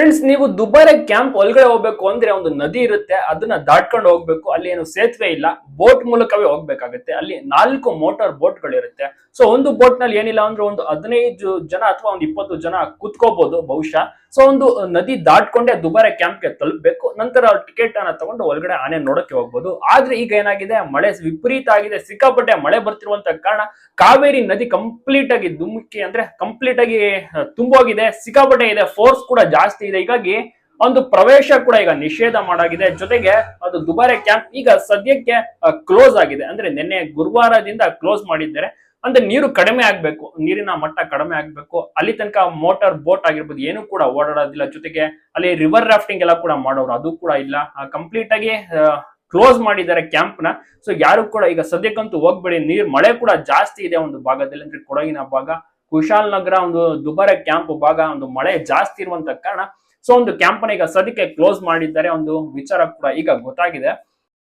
Friends ನೀವು Dubare camp ಒಳಗಡೆ ಹೋಗ್ಬೇಕು ಅಂದ್ರೆ ಒಂದು ನದಿ ಇರುತ್ತೆ, ಅದನ್ನ ದಾಟ್ಕೊಂಡು ಹೋಗ್ಬೇಕು, ಅಲ್ಲಿ ಏನು ಸೇತುವೆ ಇಲ್ಲ ಬೋಟ್ ಮೂಲಕವೇ ಹೋಗ್ಬೇಕಾಗುತ್ತೆ. ಅಲ್ಲಿ ನಾಲ್ಕು ಮೋಟಾರ್ ಬೋಟ್ಗಳಿರುತ್ತೆ ಸೊ ಒಂದು ಬೋಟ್ನಲ್ಲಿ ಏನಿಲ್ಲ ಅಂದ್ರೆ ಒಂದು ಹದಿನೈದು ಜನ ಅಥವಾ ಒಂದು ಇಪ್ಪತ್ತು ಜನ ಕುತ್ಕೋಬಹುದು ಬಹುಶಃ. ಸೊ ಒಂದು ನದಿ ದಾಟ್ಕೊಂಡೆ ದುಬಾರೆ ಕ್ಯಾಂಪ್ಗೆ ತಲುಪಬೇಕು. ನಂತರ ಟಿಕೆಟ್ ಅನ್ನ ತಗೊಂಡು ಒಳಗಡೆ ಆನೆ ನೋಡಕ್ಕೆ ಹೋಗ್ಬೋದು. ಆದ್ರೆ ಈಗ ಏನಾಗಿದೆ, ಮಳೆ ವಿಪರೀತ ಆಗಿದೆ. ಸಿಕ್ಕಾಪಟ್ಟೆ ಮಳೆ ಬರ್ತಿರುವಂತ ಕಾರಣ ಕಾವೇರಿ ನದಿ ಕಂಪ್ಲೀಟ್ ಆಗಿ ಧುಮುಕಿ ಅಂದ್ರೆ ಕಂಪ್ಲೀಟ್ ಆಗಿ ತುಂಬೋಗಿದೆ. ಸಿಕ್ಕಾಪಟ್ಟೆ ಇದೆ ಫೋರ್ಸ್ ಕೂಡ ಜಾಸ್ತಿ ಇದೆ. ಹೀಗಾಗಿ ಒಂದು ಪ್ರವೇಶ ಕೂಡ ಈಗ ನಿಷೇಧ ಮಾಡಾಗಿದೆ. ಜೊತೆಗೆ ಅದು ದುಬಾರೆ ಕ್ಯಾಂಪ್ ಈಗ ಸದ್ಯಕ್ಕೆ ಕ್ಲೋಸ್ ಆಗಿದೆ. ಅಂದ್ರೆ ನಿನ್ನೆ ಗುರುವಾರದಿಂದ ಕ್ಲೋಸ್ ಮಾಡಿದ್ದಾರೆ. ಅಂದ್ರೆ ನೀರು ಕಡಿಮೆ ಆಗ್ಬೇಕು. ನೀರಿನ ಮಟ್ಟ ಕಡಿಮೆ ಆಗ್ಬೇಕು. ಅಲ್ಲಿ ತನಕ ಮೋಟಾರ್ ಬೋಟ್ ಆಗಿರ್ಬೋದು, ಏನು ಕೂಡ ಓಡಾಡೋದಿಲ್ಲ. ಜೊತೆಗೆ ಅಲ್ಲಿ ರಿವರ್ ರಾಫ್ಟಿಂಗ್ ಎಲ್ಲ ಕೂಡ ಮಾಡೋರು. ಅದು ಕೂಡ ಇಲ್ಲ. ಕಂಪ್ಲೀಟ್ ಆಗಿ ಕ್ಲೋಸ್ ಮಾಡಿದ್ದಾರೆ ಕ್ಯಾಂಪ್ನ. ಸೊ ಯಾರು ಕೂಡ ಈಗ ಸದ್ಯಕ್ಕಂತೂ ಹೋಗ್ಬೇಡಿ. ನೀರು ಮಳೆ ಕೂಡ ಜಾಸ್ತಿ ಇದೆ ಒಂದು ಭಾಗದಲ್ಲಿ. ಅಂದ್ರೆ ಕೊಡಗಿನ ಭಾಗ. ಕುಶಾಲ್ ನಗರ ಒಂದು ದುಬಾರೆ ಕ್ಯಾಂಪ್ ಭಾಗ, ಒಂದು ಮಳೆ ಜಾಸ್ತಿ ಇರುವಂತ ಕಾರಣ. ಸೊ ಒಂದು ಕ್ಯಾಂಪ್ ಈಗ ಸದ್ಯಕ್ಕೆ ಕ್ಲೋಸ್ ಮಾಡಿದ್ದಾರೆ. ಒಂದು ವಿಚಾರ ಕೂಡ ಈಗ ಗೊತ್ತಾಗಿದೆ.